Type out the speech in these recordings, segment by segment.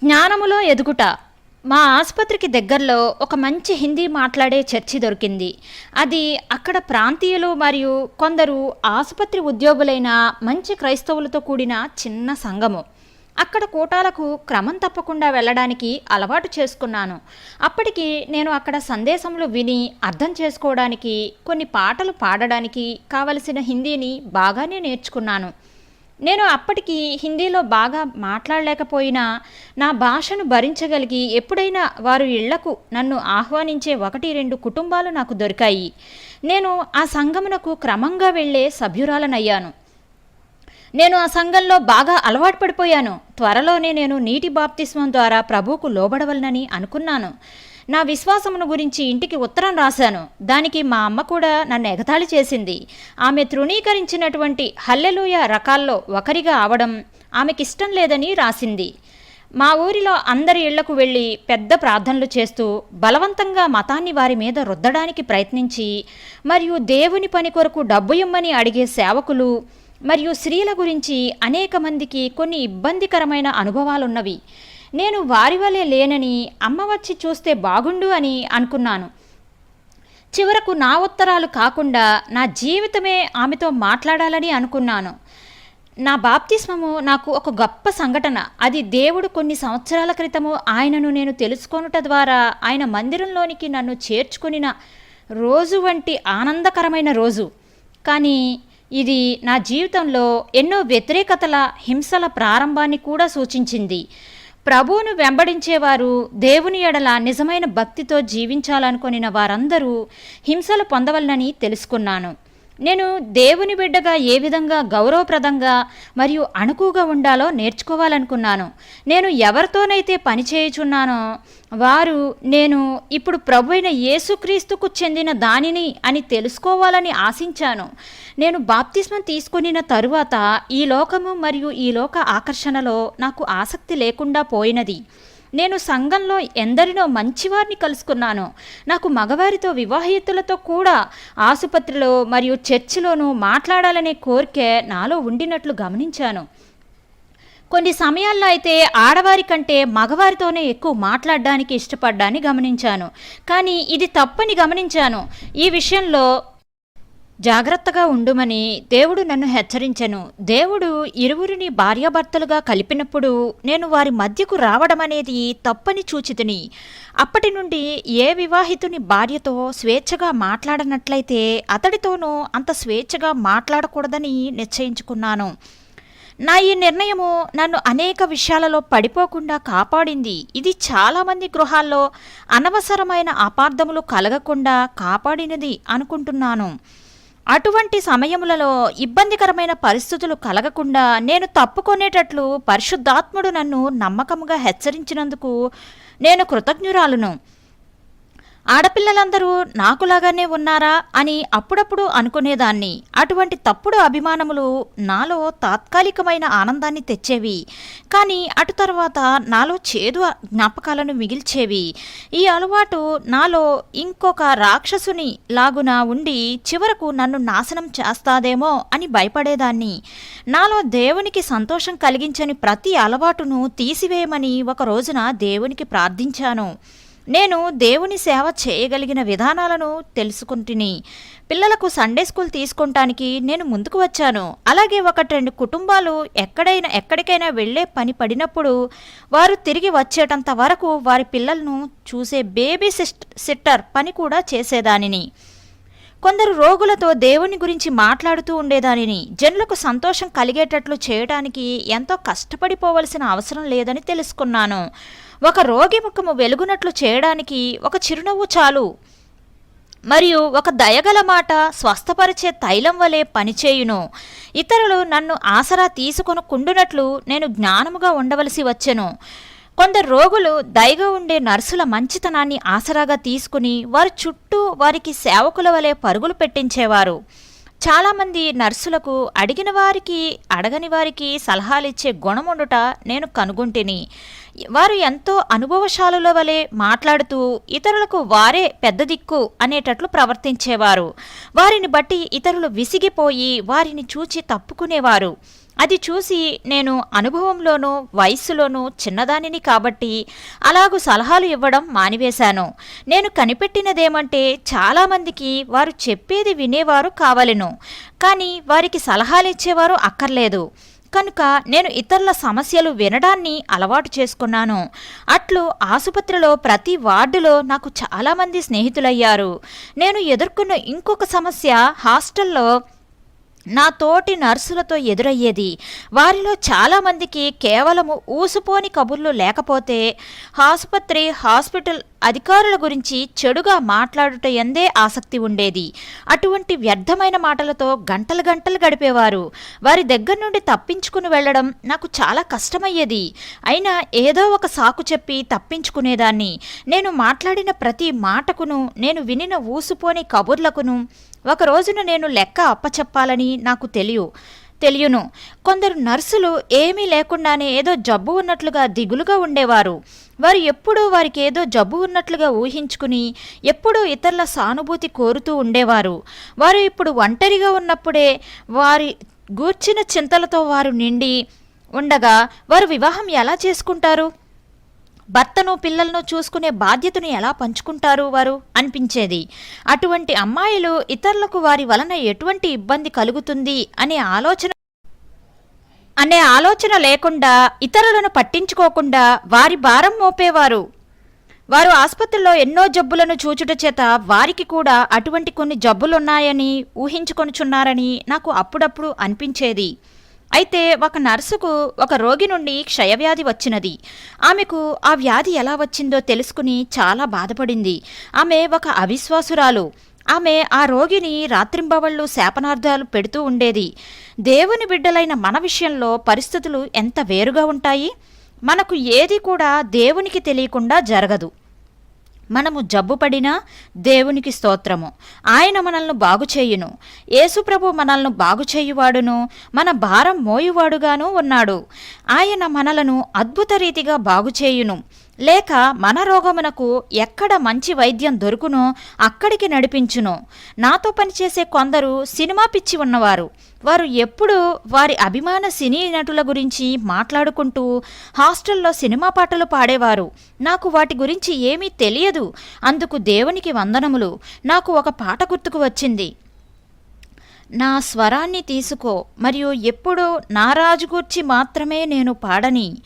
జ్ఞానములో ఎదుగుట. మా ఆసుపత్రికి దగ్గరలో ఒక మంచి హిందీ మాట్లాడే చర్చి దొరికింది. అది అక్కడ ప్రాంతీయులు మరియు కొందరు ఆసుపత్రి ఉద్యోగులైన మంచి క్రైస్తవులతో కూడిన చిన్న సంఘము. అక్కడ కూటాలకు క్రమం తప్పకుండా వెళ్ళడానికి అలవాటు చేసుకున్నాను. అప్పటికి నేను అక్కడ సందేశములు విని అర్థం చేసుకోవడానికి కొన్ని పాటలు పాడడానికి కావలసిన హిందీని బాగానే నేర్చుకున్నాను. నేను అప్పటికి హిందీలో బాగా మాట్లాడలేకపోయినా నా భాషను భరించగలిగి ఎప్పుడైనా వారు ఇళ్ళకు నన్ను ఆహ్వానించే ఒకటి రెండు కుటుంబాలు నాకు దొరికాయి. నేను ఆ సంఘమునకు క్రమంగా వెళ్ళే సభ్యురాలనయ్యాను. నేను ఆ సంఘంలో బాగా అలవాటు పడిపోయాను. త్వరలోనే నేను నీటి బాప్తిస్మం ద్వారా ప్రభువుకు లోబడవలనని అనుకున్నాను. నా విశ్వాసమును గురించి ఇంటికి ఉత్తరం రాశాను. దానికి మా అమ్మ కూడా నన్ను ఎగతాళి చేసింది. ఆమె తృణీకరించినటువంటి హల్లెలూయ రకాల్లో ఒకరిగా అవడం ఆమెకిష్టం లేదని రాసింది. మా ఊరిలో అందరి ఇళ్ళకు వెళ్ళి పెద్ద ప్రార్థనలు చేస్తూ బలవంతంగా మతాన్ని వారి మీద రుద్దడానికి ప్రయత్నించి మరియు దేవుని పని కొరకు డబ్బు ఇమ్మని అడిగే సేవకులు మరియు స్త్రీల గురించి అనేక మందికి కొన్ని ఇబ్బందికరమైన అనుభవాలున్నవి. నేను వారి వలె లేనని అమ్మ వచ్చి చూస్తే బాగుండు అని అనుకున్నాను. చివరకు నా ఉత్తరాలు కాకుండా నా జీవితమే ఆమెతో మాట్లాడాలని అనుకున్నాను. నా బాప్తిస్మము నాకు ఒక గొప్ప సంఘటన. అది దేవుడు కొన్ని సంవత్సరాల క్రితము ఆయనను నేను తెలుసుకొనుట ద్వారా ఆయన మందిరంలోనికి నన్ను చేర్చుకునిన రోజు వంటి ఆనందకరమైన రోజు. కానీ ఇది నా జీవితంలో ఎన్నో వ్యతిరేకతల హింసల ప్రారంభాన్ని కూడా సూచించింది. ప్రభువును వెంబడించేవారు దేవుని ఎడల నిజమైన భక్తితో జీవించాలనుకొనిన వారందరూ హింసలు పొందవలనని తెలుసుకున్నాను. నేను దేవుని బిడ్డగా ఏ విధంగా గౌరవప్రదంగా మరియు అణుకుగా ఉండాలో నేర్చుకోవాలనుకున్నాను. నేను ఎవరితోనైతే పని చేయుచున్నానో వారు నేను ఇప్పుడు ప్రభు అయిన యేసుక్రీస్తుకు చెందిన దానిని అని తెలుసుకోవాలని ఆశించాను. నేను బాప్తిస్మం తీసుకునిన తరువాత ఈ లోకము మరియు ఈ లోక ఆకర్షణలో నాకు ఆసక్తి లేకుండా పోయినది. నేను సంఘంలో ఎందరినో మంచివారిని కలుసుకున్నాను. నాకు మగవారితో వివాహితులతో కూడా ఆసుపత్రిలో మరియు చర్చిలోనూ మాట్లాడాలనే కోరికే నాలో ఉండినట్లు గమనించాను. కొన్ని సమయాల్లో అయితే ఆడవారి కంటే మగవారితోనే ఎక్కువ మాట్లాడడానికి ఇష్టపడ్డాన్ని గమనించాను. కానీ ఇది తప్పని గమనించాను. ఈ విషయంలో జాగ్రత్తగా ఉండుమని దేవుడు నన్ను హెచ్చరించెను. దేవుడు ఇరువురిని భార్యాభర్తలుగా కలిపినప్పుడు నేను వారి మధ్యకు రావడం అనేది తప్పని చూచితిని. అప్పటి నుండి ఏ వివాహితుని భార్యతో స్వేచ్ఛగా మాట్లాడనట్లయితే అతడితోనూ అంత స్వేచ్ఛగా మాట్లాడకూడదని నిశ్చయించుకున్నాను. నా ఈ నిర్ణయము నన్ను అనేక విషయాలలో పడిపోకుండా కాపాడింది. ఇది చాలామంది గృహాల్లో అనవసరమైన అపార్థములు కలగకుండా కాపాడినది అనుకుంటున్నాను. అటువంటి సమయములలో ఇబ్బందికరమైన పరిస్థితులు కలగకుండా నేను తప్పుకొనేటట్లు పరిశుద్ధాత్ముడు నన్ను నమ్మకముగా హెచ్చరించినందుకు నేను కృతజ్ఞురాలును. ఆడపిల్లలందరూ నాకులాగానే ఉన్నారా అని అప్పుడప్పుడు అనుకునేదాన్ని. అటువంటి తప్పుడు అభిమానములు నాలో తాత్కాలికమైన ఆనందాన్ని తెచ్చేవి. కానీ అటు తర్వాత నాలో చేదు జ్ఞాపకాలను మిగిల్చేవి. ఈ అలవాటు నాలో ఇంకొక రాక్షసుని లాగున ఉండి చివరకు నన్ను నాశనం చేస్తాదేమో అని భయపడేదాన్ని. నాలో దేవునికి సంతోషం కలిగించని ప్రతి అలవాటును తీసివేయమని ఒక రోజున దేవునికి ప్రార్థించాను. నేను దేవుని సేవ చేయగలిగిన విధానాలను తెలుసుకుంటుని పిల్లలకు సండే స్కూల్ తీసుకుంటానికి నేను ముందుకు వచ్చాను. అలాగే ఒకటి రెండు కుటుంబాలు ఎక్కడైనా ఎక్కడికైనా వెళ్ళే పని పడినప్పుడు వారు తిరిగి వచ్చేటంత వరకు వారి పిల్లలను చూసే బేబీ సిస్ట్ సిట్టర్ పని కూడా చేసేదానిని. కొందరు రోగులతో దేవుని గురించి మాట్లాడుతూ ఉండేదానిని. జనులకు సంతోషం కలిగేటట్లు చేయడానికి ఎంతో కష్టపడిపోవలసిన అవసరం లేదని తెలుసుకున్నాను. ఒక రోగి ముఖము వెలుగునట్లు చేయడానికి ఒక చిరునవ్వు చాలు. మరియు ఒక దయగల మాట స్వస్థపరిచే తైలం వలె పనిచేయును. ఇతరులు నన్ను ఆసరా తీసుకొని కుండునట్లు నేను జ్ఞానముగా ఉండవలసి వచ్చెను. కొందరు రోగులు దయగా ఉండే నర్సుల మంచితనాన్ని ఆసరాగా తీసుకుని వారి చుట్టూ వారికి సేవకుల వలె పరుగులు పెట్టించేవారు. చాలామంది నర్సులకు అడిగిన వారికి అడగని వారికి సలహాలిచ్చే ఉండుట నేను కనుగొంటిని. వారు ఎంతో అనుభవశాలుల వలె మాట్లాడుతూ ఇతరులకు వారే పెద్ద దిక్కు అనేటట్లు ప్రవర్తించేవారు. వారిని బట్టి ఇతరులు విసిగిపోయి వారిని చూచి తప్పుకునేవారు. అది చూసి నేను అనుభవంలోనూ వయస్సులోనూ చిన్నదానిని కాబట్టి అలాగూ సలహాలు ఇవ్వడం మానివేశాను. నేను కనిపెట్టినదేమంటే చాలామందికి వారు చెప్పేది వినేవారు కావలెను కానీ వారికి సలహాలు ఇచ్చేవారు అక్కర్లేదు. కనుక నేను ఇతరుల సమస్యలు వినడాన్ని అలవాటు చేసుకున్నాను. అట్లు ఆసుపత్రిలో ప్రతి వార్డులో నాకు చాలామంది స్నేహితులయ్యారు. నేను ఎదుర్కొన్న ఇంకొక సమస్య హాస్టల్లో నా తోటి నర్సులతో ఎదురయ్యేది. వారిలో చాలామందికి కేవలము ఊసుపోని కబుర్లు లేకపోతే ఆసుపత్రి హాస్పిటల్ అధికారుల గురించి చెడుగా మాట్లాడుట ఎందే ఆసక్తి ఉండేది. అటువంటి వ్యర్థమైన మాటలతో గంటలు గంటలు గడిపేవారు. వారి దగ్గర నుండి తప్పించుకుని వెళ్ళడం నాకు చాలా కష్టమయ్యేది. అయినా ఏదో ఒక సాకు చెప్పి తప్పించుకునేదాన్ని. నేను మాట్లాడిన ప్రతి మాటకును నేను వినిన ఊసుపోని కబుర్లకును ఒక రోజున నేను లెక్క అప్పచెప్పాలని నాకు తెలియు. తెలియను. కొందరు నర్సులు ఏమీ లేకుండానే ఏదో జబ్బు ఉన్నట్లుగా దిగులుగా ఉండేవారు. వారు ఎప్పుడూ వారికి ఏదో జబ్బు ఉన్నట్లుగా ఊహించుకుని ఎప్పుడూ ఇతరుల సానుభూతి కోరుతూ ఉండేవారు. వారు ఇప్పుడు ఒంటరిగా ఉన్నప్పుడే వారి గూర్చిన చింతలతో వారు నిండి ఉండగా వారు వివాహం ఎలా చేసుకుంటారు? భర్తను పిల్లలను చూసుకునే బాధ్యతను ఎలా పంచుకుంటారు వారు? అనిపించేది. అటువంటి అమ్మాయిలు ఇతరులకు వారి వలన ఎటువంటి ఇబ్బంది కలుగుతుంది అనే ఆలోచన అనే ఆలోచన లేకుండా ఇతరులను పట్టించుకోకుండా వారి భారం మోపేవారు. వారు ఆసుపత్రిలో ఎన్నో జబ్బులను చూచుట చేత వారికి కూడా అటువంటి కొన్ని జబ్బులున్నాయని ఊహించుకొనుచున్నారని నాకు అప్పుడప్పుడు అనిపించేది. అయితే ఒక నర్సుకు ఒక రోగి నుండి క్షయవ్యాధి వచ్చినది. ఆమెకు ఆ వ్యాధి ఎలా వచ్చిందో తెలుసుకుని చాలా బాధపడింది. ఆమె ఒక అవిశ్వాసురాలు. ఆమె ఆ రోగిని రాత్రింబవళ్ళు శాపనార్థాలు పెడుతూ ఉండేది. దేవుని బిడ్డలైన మన విషయంలో పరిస్థితులు ఎంత వేరుగా ఉంటాయి? మనకు ఏది కూడా దేవునికి తెలియకుండా జరగదు. మనము జబ్బుపడినా దేవునికి స్తోత్రము. ఆయన మనల్ని బాగు చేయును. యేసుప్రభు మనల్ని బాగు చేయువాడును. మన భారం మోయువాడుగాను ఉన్నాడు. ఆయన మనలను అద్భుత రీతిగా బాగు చేయును. లేక మన రోగమునకు ఎక్కడ మంచి వైద్యం దొరుకునో అక్కడికి నడిపించును. నాతో పనిచేసే కొందరు సినిమా పిచ్చి ఉన్నవారు. వారు ఎప్పుడూ వారి అభిమాన సినీ నటుల గురించి మాట్లాడుకుంటూ హాస్టల్లో సినిమా పాటలు పాడేవారు. నాకు వాటి గురించి ఏమీ తెలియదు. అందుకు దేవునికి వందనములు. నాకు ఒక పాట గుర్తుకు వచ్చింది. నా స్వరాన్ని తీసుకో. మరియు ఎప్పుడూ నా రాజు మాత్రమే నేను పాడని.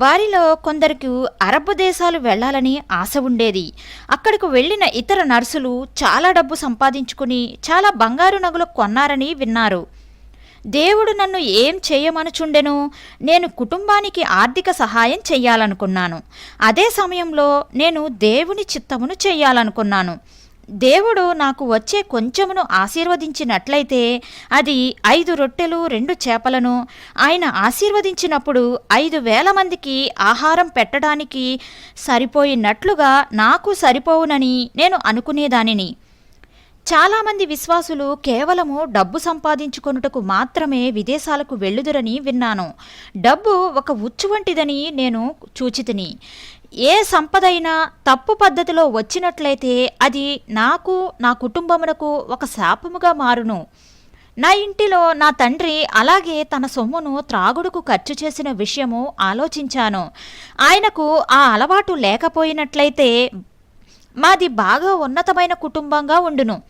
వారిలో కొందరికి అరబ్ దేశాలు వెళ్ళాలని ఆశ ఉండేది. అక్కడికి వెళ్ళిన ఇతర నర్సులు చాలా డబ్బు సంపాదించుకుని చాలా బంగారు నగలు కొన్నారని విన్నారు. దేవుడు నన్ను ఏం చేయమనుచుండెను? నేను కుటుంబానికి ఆర్థిక సహాయం చెయ్యాలనుకున్నాను. అదే సమయంలో నేను దేవుని చిత్తమును చెయ్యాలనుకున్నాను. దేవుడు నాకు వచ్చే కొంచెమును ఆశీర్వదించినట్లయితే అది ఐదు రొట్టెలు రెండు చేపలను. ఆయన ఆశీర్వదించినప్పుడు ఐదు వేల మందికి ఆహారం పెట్టడానికి సరిపోయినట్లుగా నాకు సరిపోవునని నేను అనుకునేదానిని. చాలామంది విశ్వాసులు కేవలము డబ్బు సంపాదించుకొనుటకు మాత్రమే విదేశాలకు వెళ్ళుదురని విన్నాను. డబ్బు ఒక ఉచ్చు వంటిదని నేను చూచితిని. ఏ సంపదైనా తప్పు పద్ధతిలో వచ్చినట్లయితే అది నాకు నా కుటుంబమునకు ఒక శాపముగా మారును. నా ఇంటిలో నా తండ్రి అలాగే తన సొమ్మును త్రాగుడుకు ఖర్చు చేసిన విషయము ఆలోచించాను. ఆయనకు ఆ అలవాటు లేకపోయినట్లయితే మాది బాగా ఉన్నతమైన కుటుంబంగా ఉండును.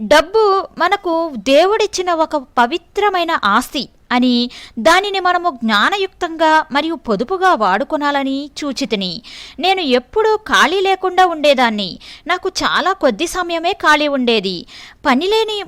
డబ్బు మనకు దేవుడిచ్చిన ఒక పవిత్రమైన ఆస్తి. అని దానిని మనము జ్ఞానయుక్తంగా మరియు పొదుపుగా వాడుకొనాలని చూచితిని. నేను ఎప్పుడూ ఖాళీ లేకుండా ఉండేదాన్ని. నాకు చాలా కొద్ది సమయమే ఖాళీ ఉండేది. పనిలేని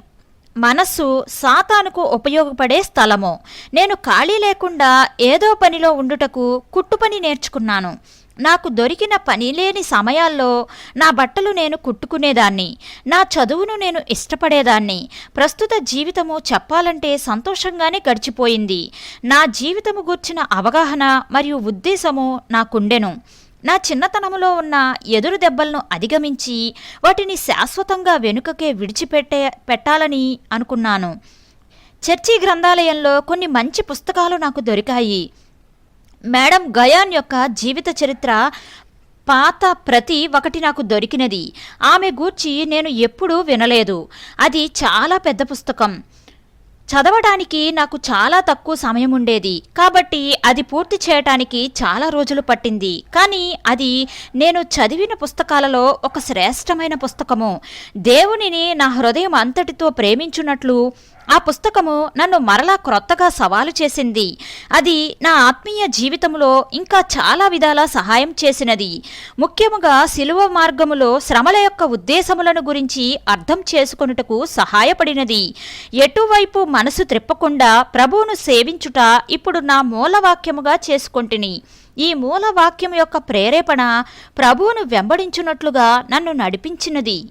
మనస్సు సాతానుకు ఉపయోగపడే స్థలము. నేను ఖాళీ లేకుండా ఏదో పనిలో ఉండుటకు కుట్టుపని నేర్చుకున్నాను. నాకు దొరికిన పనిలేని సమయాల్లో నా బట్టలు నేను కుట్టుకునేదాన్ని నా చదువును నేను ఇష్టపడేదాన్ని. ప్రస్తుత జీవితము చెప్పాలంటే సంతోషంగానే గడిచిపోయింది. నా జీవితము గూర్చిన అవగాహన మరియు ఉద్దేశము నాకుండెను. నా చిన్నతనములో ఉన్న ఎదురు దెబ్బలను అధిగమించి వాటిని శాశ్వతంగా వెనుకకే విడిచిపెట్టే పెట్టాలని అనుకున్నాను. చర్చి గ్రంథాలయంలో కొన్ని మంచి పుస్తకాలు నాకు దొరికాయి. మేడం గయాన్ యొక్క జీవిత చరిత్ర పాత ప్రతి ఒకటి నాకు దొరికినది. ఆమె గూర్చి నేను ఎప్పుడూ వినలేదు. అది చాలా పెద్ద పుస్తకం. చదవడానికి నాకు చాలా తక్కువ సమయం ఉండేది. కాబట్టి అది పూర్తి చేయటానికి చాలా రోజులు పట్టింది. కానీ అది నేను చదివిన పుస్తకాలలో ఒక శ్రేష్టమైన పుస్తకము. దేవునిని నా హృదయం అంతటితో ప్రేమించున్నట్లు ఆ పుస్తకము నన్ను మరలా క్రొత్తగా సవాలు చేసింది. అది నా ఆత్మీయ జీవితంలో ఇంకా చాలా విధాలా సహాయం చేసినది. ముఖ్యముగా శిలువ మార్గములో శ్రమల యొక్క ఉద్దేశములను గురించి అర్థం చేసుకొనుటకు సహాయపడినది. ఎటువైపు మనసు త్రిప్పకుండా ప్రభువును సేవించుట ఇప్పుడు నా మూలవాక్యముగా చేసుకొంటిని. ఈ మూలవాక్యం యొక్క ప్రేరేపణ ప్రభువును వెంబడించున్నట్లుగా నన్ను నడిపించినది.